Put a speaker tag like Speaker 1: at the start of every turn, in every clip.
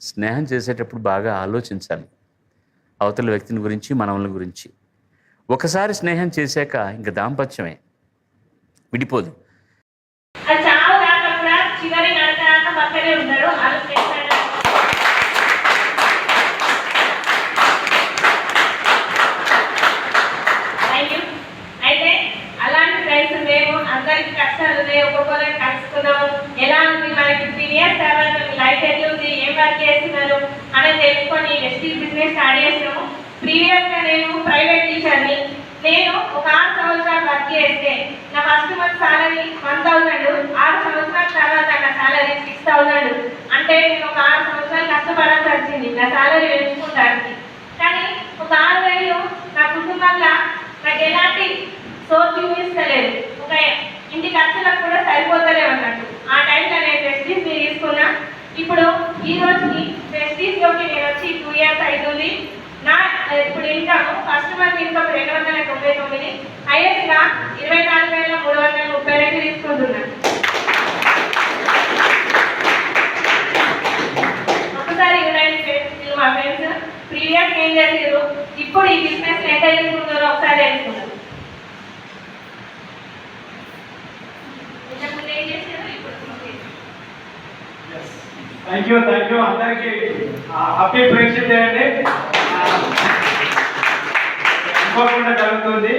Speaker 1: స్నేహం చేసేటప్పుడు బాగా ఆలోచించాలి. అవతల వ్యక్తిని గురించి మనవల గురించి. ఒకసారి స్నేహం చేశాక ఇంకా దాంపత్యమే. విడిపోదు
Speaker 2: అది చావు దాకా కూడా చివరి నడక దాకా పక్కనే ఉంటాడు వాళ్ళు చేస్తాడు థ్యాంక్ యూ అయితే అలాంటి ఫ్రెండ్స్ మేము అందరికి కష్టాలు ఉన్నాయి ఒక్కొక్కరికి కలుసుకున్నాము ఎలా ఉంది మనకి త్రీ ఇయర్స్ తర్వాత మీ లైఫ్ ఎట్లా ఉంది ఏం వర్క్ చేస్తున్నారు అని ఎస్టీ బిజినెస్ స్టార్ట్ చేసాము ప్రీవియస్గా నేను ప్రైవేట్ టీచర్ని. నేను ఒక ఆరు సంవత్సరాలు వర్క్ చేస్తే నా first month salary one thousand ఆరు సంవత్సరాల తర్వాత నా సాలరీ సిక్స్ థౌసండ్. అంటే నేను ఒక ఆరు సంవత్సరాలు కష్టపడాల్సి వచ్చింది నా సాలరీ పెంచుకుంటానికి. కానీ ఒక ఆరు వేలు నా కుటుంబంలో నాకు ఎలాంటి సోర్స్ చూపిస్తలేదు ఒక ఇంటి ఖర్చులకు కూడా సరిపోతలేవు అన్నట్టు. ఆ టైంలో నేను ప్రెస్టీజ్ తీసుకున్నా. ఇప్పుడు ఈ రోజుకి ప్రెస్టీజ్లోకి నేను వచ్చి టూ ఇయర్స్ అవుతుంది నా ఇప్పుడు ఇన్కమ్ ఫస్ట్ మంత్ ఇన్కమ్ రెండు వందల తొంభై తొమ్మిది హైయెస్ట్గా ఇరవై నాలుగు వేల మూడు వందల ముప్పై రెండు తీసుకుంటున్నాను ఒకసారి యునైటెడ్ స్టేట్స్ మా ఫ్రెండ్స్ ప్రీవియస్ ఏం చేసారు ఇప్పుడు ఈ బిజినెస్ ఎంత చేసుకుంటారో ఒకసారి తెలుసుకుందాం ఇంతకుముందు ఏం చేశారు ఇప్పుడు ఏం చేశారు?
Speaker 3: థ్యాంక్ యూ థ్యాంక్ యూ అందరికి హ్యాపీ ఫ్రెండ్షిప్ డే అండి. అనుకోకుండా జరుగుతుంది.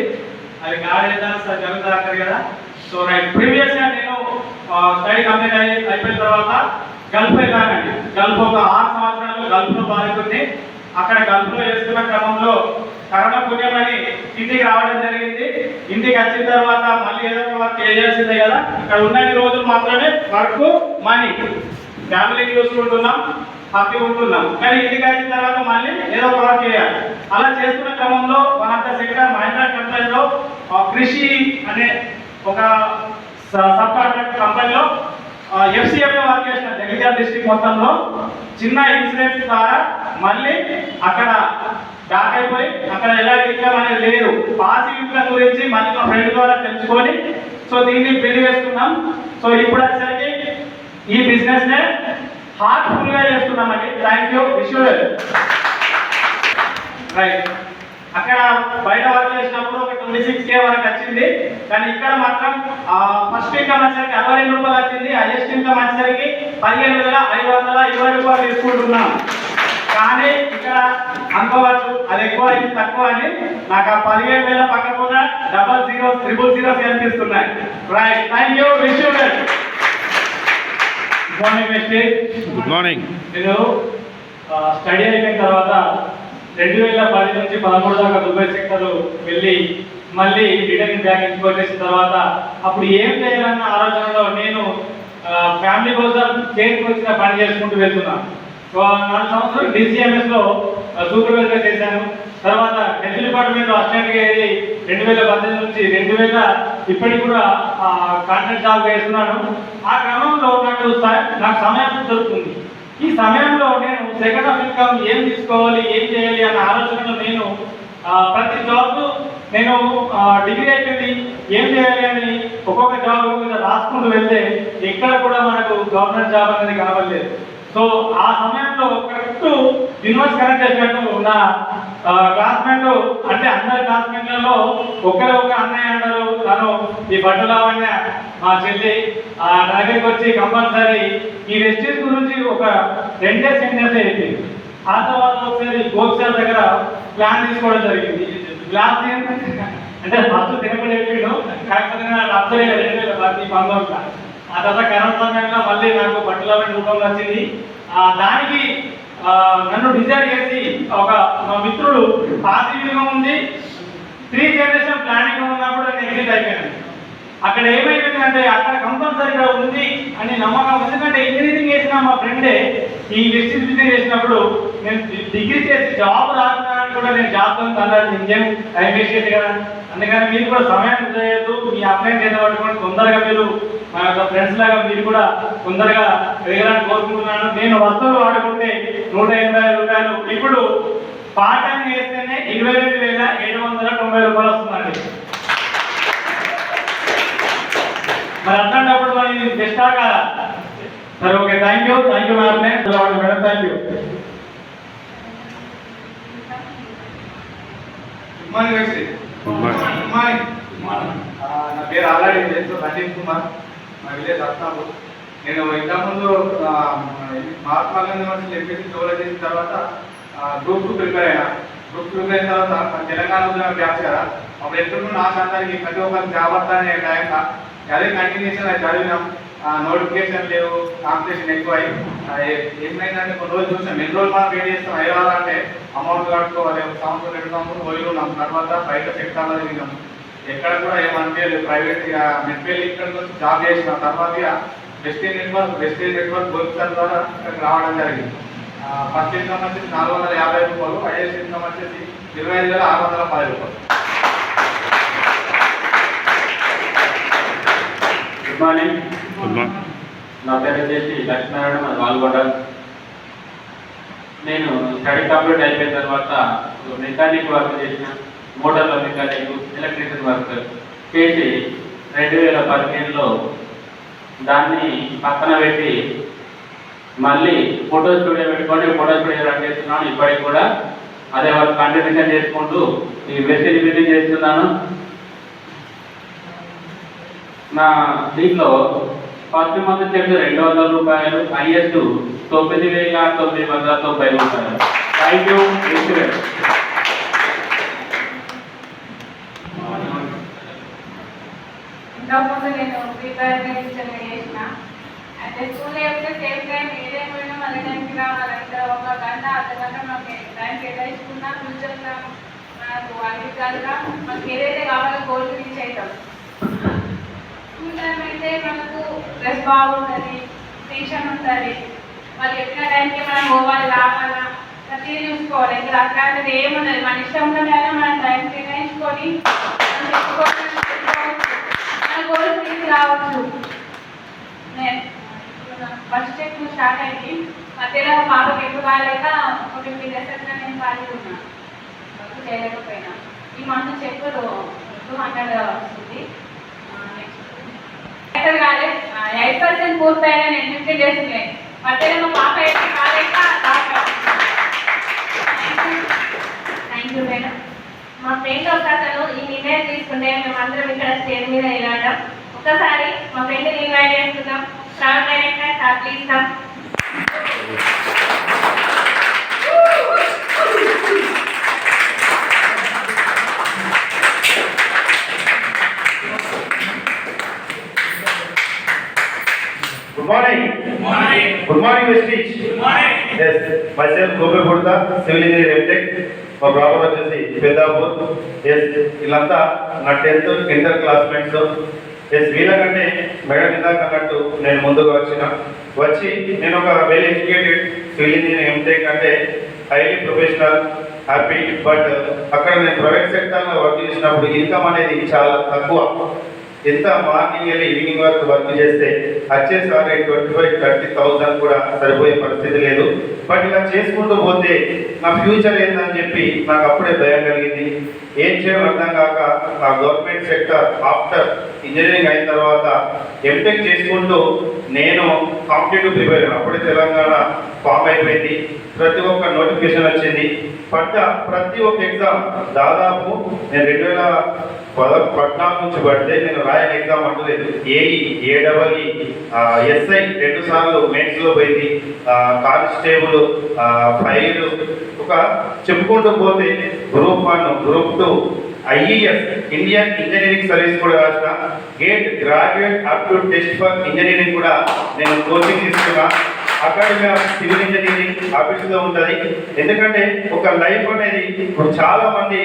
Speaker 3: అది గాడేదా జరుగుతా అంటారు కదా? So right. ప్రీవియస్గా నేను స్టడీ కంప్లీట్ అయ్యి అయిపోయిన తర్వాత గల్ఫ్ వెళ్ళానండి. గల్ఫ్ ఒక ఆరు సంవత్సరాలు గల్ఫ్లో బాగుంది అక్కడ గల్ఫ్లో చేస్తున్న క్రమంలో కరోనా పుణ్యమని ఇంటికి రావడం జరిగింది. ఇంటికి వచ్చిన తర్వాత మళ్ళీ ఏదో వర్క్ చేయాల్సిందే కదా. ఇక్కడ ఉన్నన్ని రోజులు మాత్రమే వర్క్ మనీ. ఫ్యామిలీని చూసుకుంటున్నాం హ్యాపీ ఉంటున్నాం. కానీ ఇంటికి వచ్చిన తర్వాత మళ్ళీ ఏదో ఒక వర్క్ చేయాలి. అలా చేస్తున్న క్రమంలో one of the sector Mahendra కంపెనీలో కృషి అనే ఒక సబ్ కాంట్రాక్ట్ కంపెనీలో ఎఫ్సిఎఫ్లో వర్క్ చేసిన జగిత్యాల డిస్ట్రిక్ట్ మొత్తంలో. చిన్న ఇన్సిడెంట్ ద్వారా మళ్ళీ అక్కడ డాక్ అయిపోయి అక్కడ ఎలాంటి ఇన్కమ్ అనేది లేదు. పాసి ఇన్కమ్ గురించి మళ్ళీ మా ఫ్రెండ్ ద్వారా తెలుసుకొని సో దీన్ని పెళ్ళి వేసుకున్నాం. సో ఇప్పుడు వచ్చేసరికి ఈ బిజినెస్ నే హార్ట్ఫుల్గా చేస్తున్నామండి. థ్యాంక్ యూ విష్ రైట్ అక్కడ బయట వర్క్ చేసినప్పుడు ఒక ట్వంటీ సిక్స్ కే వరకు వచ్చింది. కానీ ఇక్కడ మాత్రం ఫస్ట్ ఇన్కమ్ వచ్చేసరికి అరవై రెండు రూపాయలు వచ్చింది. హైయెస్ట్ ఇన్కమ్ వచ్చేసరికి పదిహేను వేల ఐదు వందల ఇరవై రూపాయలు తీసుకుంటున్నాం. కానీ ఇక్కడ అనుకోవచ్చు అది ఎక్కువ ఇది తక్కువ అని నాకు ఆ పదిహేను వేల పక్కన డబల్ జీరో త్రిబుల్ జీరోస్ కనిపిస్తున్నాయి right thank you wish you morning mister
Speaker 4: good morning
Speaker 3: నేను స్టడీ అయిపోయిన తర్వాత రెండు వేల పది నుంచి పదమూడు దాకా దుబాయ్ సెక్టర్ వెళ్ళి మళ్ళీ రిటర్న్ బ్యాక్ ఇంటికి చేసిన తర్వాత అప్పుడు ఏం చేయాలన్న ఆలోచనలో నేను ఫ్యామిలీ కోసం చేతికి వచ్చిన పని చేసుకుంటూ వెళ్తున్నాను నాలుగు సంవత్సరాలు డిసిఎంఎస్లో సూపర్వైజర్ చేశాను. తర్వాత హెల్త్ డిపార్ట్మెంట్ అసిస్టెంట్గా వెళ్ళి రెండు వేల పద్దెనిమిది నుంచి రెండు వేల ఇప్పటికి కూడా కాంట్రాక్ట్ జాబ్ వేస్తున్నాను ఆ క్రమంలో నాకు నాకు సమయం దొరుకుతుంది. ఈ సమయంలో నేను సెకండ్ ఆఫ్ ఇన్కమ్ ఏం తీసుకోవాలి ఏం చేయాలి అన్న ఆలోచనలో నేను ప్రతి జాబ్ నేను డిగ్రీ అయిపోయింది. ఏం చేయాలి అని ఒక్కొక్క జాబ్ మీద రాసుకుంటూ వెళ్తే ఎక్కడ కూడా మనకు గవర్నమెంట్ జాబ్ అనేది కనబడలేదు సో ఆ సమయంలో కరెక్ట్ యూనివర్స్ కనెక్ట్ చేసినట్టు నా క్లాస్మేట్ అంటే అందరి క్లాస్మేట్లలో ఒకరు ఒక అన్నయ్య అన్నారు తను ఈ బట్టలు లావణ్య మా చెల్లి ఆ దగ్గరికి వచ్చి కంపల్సరీ ఈ వెస్టేజ్ గురించి ఒక రెండే సెంటెన్స్ చెప్పింది ఆ తర్వాత ఒకసారి గోపిసార్ దగ్గర ప్లాన్ తీసుకోవడం జరిగింది. ప్లాన్ అంటే ఫస్ట్ తినకుండా కాకపోతే నాకు అర్థం రెండు వేల పది పంతొమ్మిది ఆ తర్వాత కరోనా సమయంలో మళ్ళీ నాకు బట్టల రూపంలో వచ్చింది. ఆ దానికి నన్ను డిజైన్ చేసి ఒక మా మిత్రుడు పాజిటివ్గా ఉంది త్రీ జనరేషన్ ప్లానింగ్ ఉన్నప్పుడు నేను ఎగ్జిట్ అయిపోయాను. అక్కడ ఏమైపోయిందంటే అక్కడ కంపల్సరీగా ఉంది అని నమ్మకం ఎందుకంటే ఇంజనీరింగ్ చేసిన మా ఫ్రెండే ఈ విశ్వవిద్యాలయం చేసినప్పుడు నేను డిగ్రీ చేసి జాబ్ రాకుండా కూడా నేను జాబ్ అన్నాడు ఇంజన్ టైం వేస్ట్ చేసి కదా. అందుకని మీరు కూడా సమయం చేయొద్దు మీ అప్లై చేత పట్టుకొని తొందరగా మీరు మా యొక్క ఫ్రెండ్స్ లాగా మీరు కూడా తొందరగా ఎదగాలని కోరుకుంటున్నాను. నేను వస్తువులు వాడుకుంటే నూట ఎనభై రూపాయలు. ఇప్పుడు టైం చేస్తేనే ఇరవై రెండు వేల ఏడు వందల తొంభై రూపాయలు వస్తుందండి. మరి అట్లాంటప్పుడు మరి బెస్టా కదా?
Speaker 5: సరే okay thank you thank you madam madam thank you good morning good morning నా పేరు ఆల్రెడీ రంజిత్ కుమార్. మా విలేజ్ నేను ఇంతకుముందు మహాత్మా గాంధీ యూనివర్సిటీ ఎంపీసీ జోలో చేసిన తర్వాత గ్రూప్ టూ ప్రిపేర్ అయినా. గ్రూప్ టూ ప్రిపేర్ అయిన తర్వాత తెలంగాణ ఉద్యమ బ్యాచ్ కదా. అప్పుడు ఎప్పుడు నా శాతానికి ప్రతి ఒక్కరికి జాబ్ వస్తానే టైంగా అదే కంటిన్యూషన్ అది చదివినాం. నోటిఫికేషన్ లేవు కాంపిటీషన్ ఎక్కువ. అయ్యి ఏమైందంటే కొన్ని రోజులు చూసాం ఎన్ని రోజులు మనం వెయిట్ చేస్తాం? హైదరాబాద్ అంటే అమౌంట్ కట్టుకోవాలి ఒక సంవత్సరం రెండు సంవత్సరం పోయి ఉన్నాం. తర్వాత బయట సెక్టార్లో తిరిగినాం ఎక్కడ కూడా ఏమనిపించలేదు ప్రైవేట్ ఇక్కడికి వచ్చి జాబ్ చేసిన తర్వాత వెస్టేజ్ నెట్వర్క్ వెస్టేజ్ నెట్వర్క్ గోల్ఫర్ ద్వారా ఇక్కడికి రావడం జరిగింది. ఫస్ట్ ఇన్కమ్ వచ్చేసి నాలుగు వందల యాభై రూపాయలు హైయెస్ట్ ఇన్కమ్ వచ్చేసి ఇరవై ఐదు వేల ఆరు వందల పది రూపాయలు.
Speaker 4: గుడ్ మార్నింగ్ నా పేరు వచ్చేసి లక్ష్మీనారాయణ మన వాల్గొండ. నేను స్టడీ కంప్లీట్ అయిపోయిన తర్వాత మెకానిక్ వర్క్ చేసిన. మోటార్ల మెకానిక్ ఎలక్ట్రికల్ వర్క్ చేసి రెండు వేల పదిహేనులో దాన్ని పక్కన పెట్టి మళ్ళీ ఫోటో స్టూడియో పెట్టుకొని ఫోటో స్టూడియో రన్ చేస్తున్నాను. ఇప్పటికి కూడా అదే వాళ్ళు కంటిన్యూగా చేసుకుంటూ ఈ వెస్టేజ్ బిల్డింగ్ చేస్తున్నాను. నా దీంట్లో ఫస్ట్ మంత్ చెక్ రెండు వందల రూపాయలు హైయెస్ట్ తొమ్మిది వేల తొమ్మిది వందల తొంభై రూపాయలు. థ్యాంక్ యూ
Speaker 6: ఇంతకుముందు చేసిన. అయితే స్కూల్ చెప్తే సేమ్ టైం పోయినా మన టైంకి రావాలంటే ఒక గంట అర్ధ గంట మాకు టైం కేటాయించుకున్నా ఫ్యూచర్గా మనకు అగ్రికల్గా మనకి ఏదైతే కావాలో గోల్ రీచ్ అవుతాం. స్కూల్ టైం అయితే మనకు డ్రెస్ బాగుంటుంది టెన్షన్ ఉంటుంది. వాళ్ళు చెప్పిన టైంకి మనం పోవాలి రావాలా? ప్రతిదీ చూసుకోవాలి. ఇక్కడ అట్లాంటిది ఏమున్నది మన ఇష్టంలోనే మనం టైం కేటాయించుకొని కోర్స్ తీసి రావచ్చు. ఫస్ట్ చెక్ స్టార్ట్ అయింది. మధ్యలో పాపకి ఎప్పుడు కాలేక ఒక ఫిఫ్టీ డేస్ నేను ఖాళీ ఉన్నా వర్క్ చేయలేకపోయినా. ఈ మంత్ చెక్ టూ హండ్రెడ్ వస్తుంది. నెక్స్ట్ కాలే. ఎయిట్ పర్సెంట్ పూర్తయినా నేను ఫిఫ్టీ డేస్ ఉన్నాయి మధ్యలో మా పాప ఎప్పుడు కాలేక థ్యాంక్ యూ మేడం మా ఫ్రెండ్ ఒక అతను ఈ నిర్ణయం తీసుకుంటే మేమందరం ఇక్కడ స్టేజ్ మీద వెళ్ళడం ఒకసారి మా ఫ్రెండ్ ఇన్వైట్ చేస్తున్నాం travel director sir please come
Speaker 7: Good morning. Good morning. Good morning, Vestige. Good morning. Yes, myself Gopi Purta, civil engineer MTech. మా ప్రాబ్లం వచ్చేసి పెద్దాపూర్ ఎస్ వీళ్ళంతా నా టెన్త్ ఇంటర్ క్లాస్మేట్స్ ఎస్ వీళ్ళకంటే మేడం ఇందాక అన్నట్టు నేను ముందుగా వచ్చిన. వచ్చి నేను ఒక well educated civil engineer MTech అంటే హైలీ ప్రొఫెషనల్ హ్యాపీ బట్ అక్కడ నేను ప్రైవేట్ సెక్టర్లో వర్క్ చేసినప్పుడు ఇన్కమ్ అనేది చాలా తక్కువ. ఎంత మార్నింగ్ వెళ్ళి ఈవినింగ్ వరకు వర్క్ చేస్తే వచ్చేసారి ట్వంటీ ఫైవ్ థర్టీ థౌసండ్ కూడా సరిపోయే పరిస్థితి లేదు. బట్ ఇలా చేసుకుంటూ పోతే నా ఫ్యూచర్ ఏందని చెప్పి నాకు అప్పుడే భయం కలిగింది. ఏం చేయాలో అర్థం కాక నా గవర్నమెంట్ సెక్టర్ ఆఫ్టర్ ఇంజనీరింగ్ అయిన తర్వాత ఎంటెక్ చేసుకుంటూ నేను కాంపిటేటివ్ ప్రిపేర్ అయ్యాను అప్పుడే తెలంగాణ ఫామ్ అయిపోయింది. ప్రతి ఒక్క నోటిఫికేషన్ వచ్చింది. పడ్డ ప్రతి ఒక్క ఎగ్జామ్ దాదాపు నేను రెండు వేల పద పద్నాలుగు నుంచి పడితే నేను రాయని ఎగ్జామ్ అంటలేదు ఏఈ ఏడబ్ల్ఈ ఎస్ఐ రెండు సార్లు మెయిన్స్లో పోయింది. కానిస్టేబుల్ ఫైర్ ఒక చెప్పుకుంటూ పోతే group one group two IES Indian engineering service కూడా రాసిన gate graduate up to test for engineering కూడా నేను కోచింగ్ తీసుకున్నాను అకాడమీ ఆఫ్ సివిల్ ఇంజనీరింగ్ ఆఫీస్లో ఉంటుంది. ఎందుకంటే ఒక లైఫ్ అనేది ఇప్పుడు చాలా మంది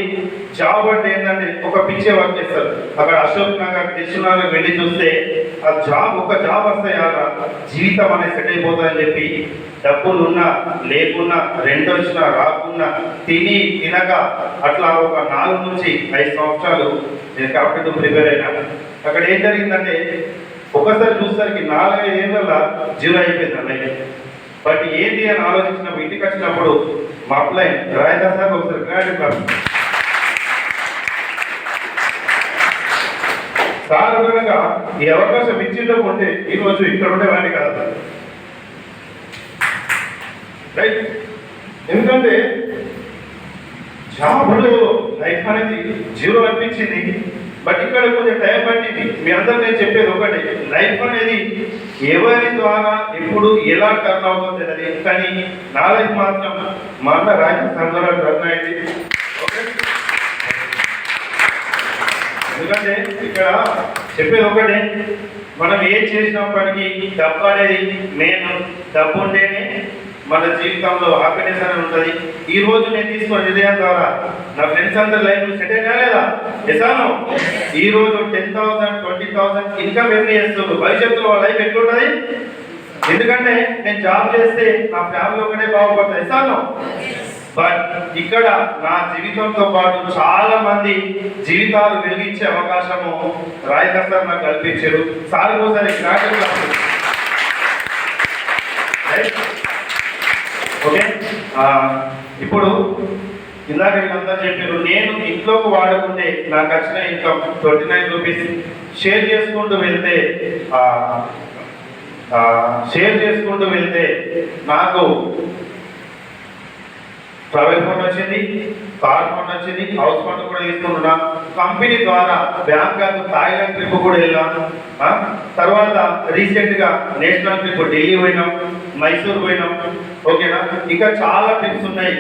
Speaker 7: జాబ్ అంటే ఏంటంటే ఒక పిచ్చే వర్క్ చేస్తారు. అక్కడ అశోక్ నగర్ దిశనగర్ వెళ్ళి చూస్తే ఆ జాబ్ ఒక జాబ్ వస్తే జీవితం అనేది సెట్ అయిపోతుందని చెప్పి డబ్బులు ఉన్నా లేకున్నా రెంట్ వచ్చినా రాకున్నా తిని తినక అట్లా ఒక నాలుగు నుంచి ఐదు సంవత్సరాలు నేను కాంపిటేటివ్ ప్రిపేర్ అయినా. అక్కడ ఏం జరిగిందంటే ఒకసారి చూసరికి నాలుగైదు ఏళ్ళ జీరో అయిపోయింది అన్నయ్య. బట్ ఏంటి అని ఆలోచించినప్పుడు ఇంటికి వచ్చినప్పుడు మా అప్లై రాయదా సార్ ఒకసారి గ్రాడ్యుయేట్ క్లాస్ సాధారణంగా ఈ అవకాశం ఇచ్చిందో ఉంటే ఈరోజు ఇక్కడ ఉండేవాడిని కాదు రైట్ ఎందుకంటే జాబ్లో లైఫ్ అనేది జీరో అనిపించింది. బట్ ఇక్కడ కొంచెం టైం పట్టింది. మీ అందరూ నేను చెప్పేది ఒకటి. లైఫ్ అనేది ఎవరి ద్వారా ఎప్పుడు ఎలా టర్న్ అవుతుంది తెలియదు. కానీ నా లైఫ్ మాత్రం మా అన్న రాజస్థాన్ ద్వారా టర్న్ అయింది ఓకే? ఎందుకంటే ఇక్కడ చెప్పేది ఒకటే. మనం ఏం చేసినప్పటికీ డబ్బు అనేది మెయిన్ డబ్బు ఉంటేనే మన జీవితంలో హ్యాపీనెస్ అనేది ఉంటుంది. ఈ రోజు నేను తీసుకున్న నిర్ణయం ద్వారా. నా ఫ్రెండ్స్ అందరి లైఫ్ సెట్ అయినా లేదా ఎసాను ఈ రోజు ten thousand twenty thousand income earn చేస్తున్నారు భవిష్యత్తులో వాళ్ళ లైఫ్ ఎట్లుంటుంది? ఎందుకంటే నేను జాబ్ చేస్తే నా ఫ్యామిలీ ఒకటే బాగుపడుతుంది ఎసాను బట్ ఇక్కడ నా జీవితంతో పాటు చాలా మంది జీవితాలు వెలిగించే అవకాశము రాయకర్ సార్ నాకు కల్పించారు. సార్ ఒకసారి గ్రాడ్యుయేట్ ఓకే? ఇప్పుడు ఇందాక వీళ్ళందరూ చెప్పారు నేను ఇంట్లోకి వాడుకుంటే నాకు వచ్చిన income twenty nine rupees share చేసుకుంటూ వెళ్తే షేర్ చేసుకుంటూ వెళ్తే నాకు ట్రావెల్ ఫండ్ వచ్చింది కార్ ఫండ్ వచ్చింది హౌస్ ఫండ్ కూడా తీసుకుంటున్నా. కంపెనీ ద్వారా బ్యాంకాక్ థాయిలాండ్ ట్రిప్ కూడా వెళ్ళాను తర్వాత రీసెంట్గా నేషనల్ ట్రిప్ ఢిల్లీ పోయినాం మైసూర్ పోయినాం. ఓకేనా? ఇంకా చాలా ట్రిప్స్ ఉన్నాయి.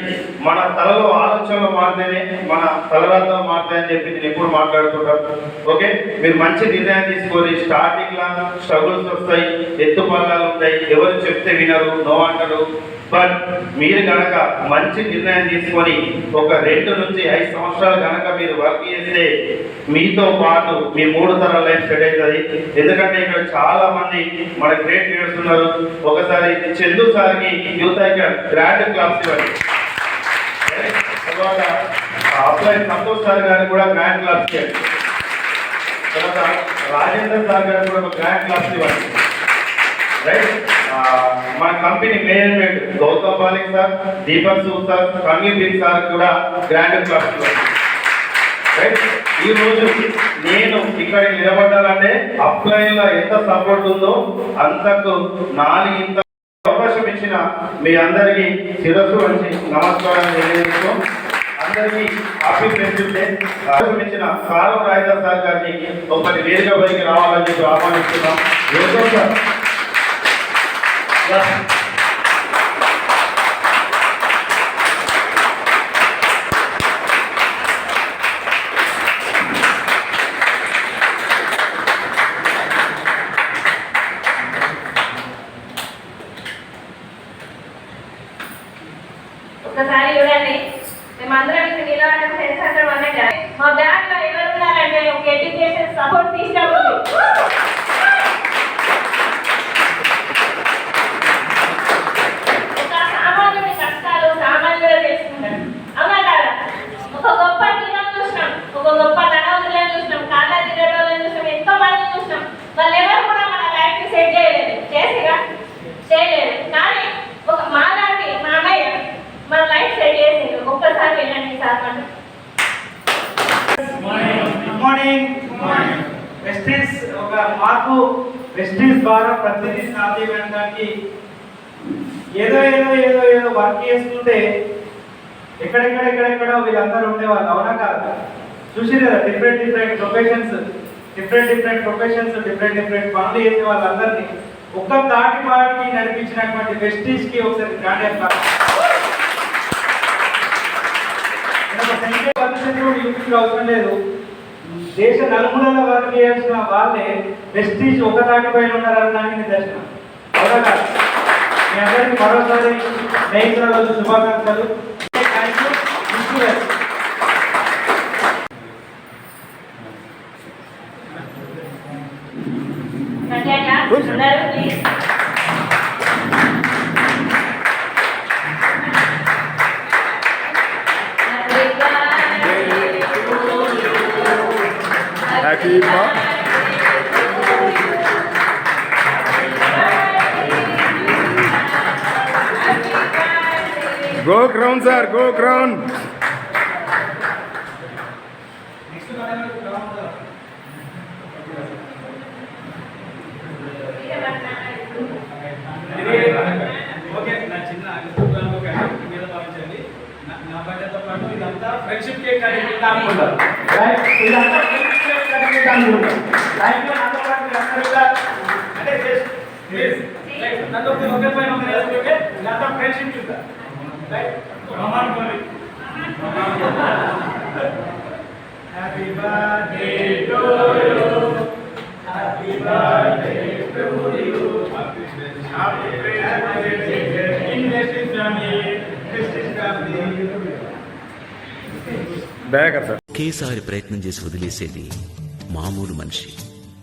Speaker 7: మన తలలో ఆలోచనలు మారితేనే మన తలరాతలు మారుతాయని చెప్పి నేను ఎప్పుడు మాట్లాడుతుంటాను ఓకే? మీరు మంచి నిర్ణయం తీసుకొని స్టార్టింగ్లో స్ట్రగుల్స్ వస్తాయి ఎత్తు పల్లాలు ఉంటాయి. ఎవరు చెప్తే వినరు నో అంటారు. బట్ మీరు కనుక మంచి నిర్ణయం తీసుకొని ఒక రెండు నుంచి ఐదు సంవత్సరాలు కనుక మీరు వర్క్ చేస్తే మీతో పాటు మీ మూడు తరాల లైఫ్ సెట్ అవుతుంది. ఎందుకంటే ఇక్కడ చాలా మంది మన గ్రేట్ లీడర్స్ ఉన్నారు. ఒకసారి చందు సార్కి యూత్ ఐకాన్ గ్రాండ్ క్లాస్ ఇవ్వండి. తర్వాత అప్లై సంతోష్ సార్ గారికి కూడా గ్రాండ్ క్లాస్ ఇవ్వండి. తర్వాత రాజేంద్ర సార్ గారికి కూడా ఒక గ్రాండ్ క్లాస్ ఇవ్వండి. రైట్ మన company management Gautam Balik sir Deepak Sood sir Kanveer sir కూడా గ్రాండ్ క్లాస్ ఈ రోజు నేను ఇక్కడ నిలబడ్డానంటే అప్లైన్లో ఎంత సపోర్ట్ ఉందో అంతకు నాలుగు ఇంత అవకాశం ఇచ్చిన మీ అందరికీ శిరస్సు వచ్చి నమస్కారం తెలియజేస్తూ అందరికీ హ్యాపీ ఫ్రెండ్షిప్ అవకాశం ఇచ్చిన కాలం రాయదార్ సార్ గారిని ఒకటి వేదిక పైకి రావాలని చెప్పి ఆహ్వానిస్తున్నాం. సార్
Speaker 2: ఒక్కసారి చూడండి. మేమందరం ఇక్కడ నిలబడిన ఫ్రెండ్స్ అందరం అనే మా బ్యాగ్లో ఎవరు ఉన్నారంటే ఒక ఎడ్యుకేషన్ సపోర్ట్ తీసుకుంటుంది ఒక సామాన్యుడి కష్టాలు సామాన్యుడే తెలుసుకుంటాడు అవునా కాదా ఒక గొప్ప హీరోని చూసినాం ఒక గొప్ప ధనవంతులను చూసినాం కాళ్ళ తిరగడం చూసినాం ఎంతో మందిని చూసినాం వాళ్ళు ఎవరు కూడా మన లైఫ్ని సెట్ చేయలేదు చేసిరా చేయలేదు కానీ ఒక మాలాంటి మా అన్నయ్య మన లైఫ్ సెట్ చేసిండు. ఒక్కసారి వెళ్ళండి సార్ మనం
Speaker 8: గుడ్ మార్నింగ్ వెస్టీస్ ఒక మార్పు. వెస్టీస్ ద్వారా ప్రతిదీ సాధ్యమనడానికి ఏదో ఏదో ఏదో ఏదో వర్క్ చేసుకుంటే ఎక్కడెక్కడెక్కడెక్కడో వీళ్ళందరూ ఉండేవాళ్ళు. అవునా కాదు? చూసి కదా different different professions different different professions different different పనులు చేసే వాళ్ళందరినీ ఒక్క తాటి పాటికి నడిపించినటువంటి వెస్టీస్కి ఒకసారి గ్రాండ్ యూపీకి అవసరం లేదు. దేశ నలుమూలల వర్క్ చేయాల్సిన వాళ్ళే వెస్టీస్ ఒక తాటి పైన ఉన్నారనడానికి నిదర్శనం అవునా మీ అందరికీ మరోసారి స్నేహితుల రోజు శుభాకాంక్షలు
Speaker 2: అందరూ please
Speaker 9: Happy Go crown, sir. Go crown.
Speaker 8: Okay నా చిన్న
Speaker 9: నా బర్త్డేతో పాటు ఇదంతా ఫ్రెండ్షిప్ కేక్ రైట్ ఇదంతా
Speaker 10: దయాకర్ సార్
Speaker 11: ఒకేసారి ప్రయత్నం చేసి వదిలేసేది మామూలు మనిషి.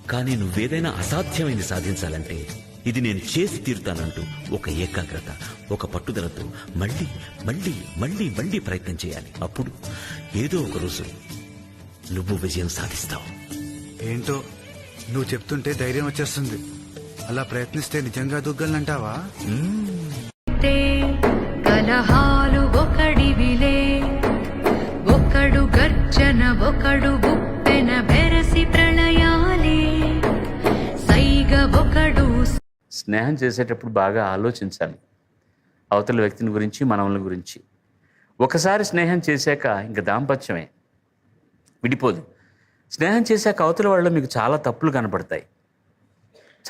Speaker 11: కానీ నువ్వేదైనా అసాధ్యమైంది సాధించాలంటే ఇది నేను చేసి తీరుతానంటూ ఒక ఏకాగ్రత ఒక పట్టుదలతో మళ్ళీ మళ్ళీ మళ్ళీ మళ్ళీ ప్రయత్నం చేయాలి. అప్పుడు ఏదో ఒక రోజు నువ్వు విజయం సాధిస్తావు.
Speaker 12: ఏంటో? నువ్వు చెప్తుంటే ధైర్యం వచ్చేస్తుంది. అలా ప్రయత్నిస్తే నిజంగా దుగ్గలంటావా
Speaker 13: కలహాలు ఒకడివిలే. ఒకడు గర్జన ఒకడు
Speaker 1: స్నేహం చేసేటప్పుడు బాగా ఆలోచించాలి. అవతల వ్యక్తిని గురించి మనవల గురించి. ఒకసారి స్నేహం చేశాక ఇంకా దాంపత్యమే. విడిపోదు. స్నేహం చేశాక అవతల వాళ్ళలో మీకు చాలా తప్పులు కనపడతాయి.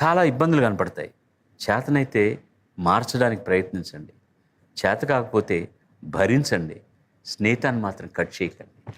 Speaker 1: చాలా ఇబ్బందులు కనపడతాయి. చేతనైతే మార్చడానికి ప్రయత్నించండి. చేత కాకపోతే భరించండి. స్నేహితాన్ని మాత్రం కట్ చేయకండి.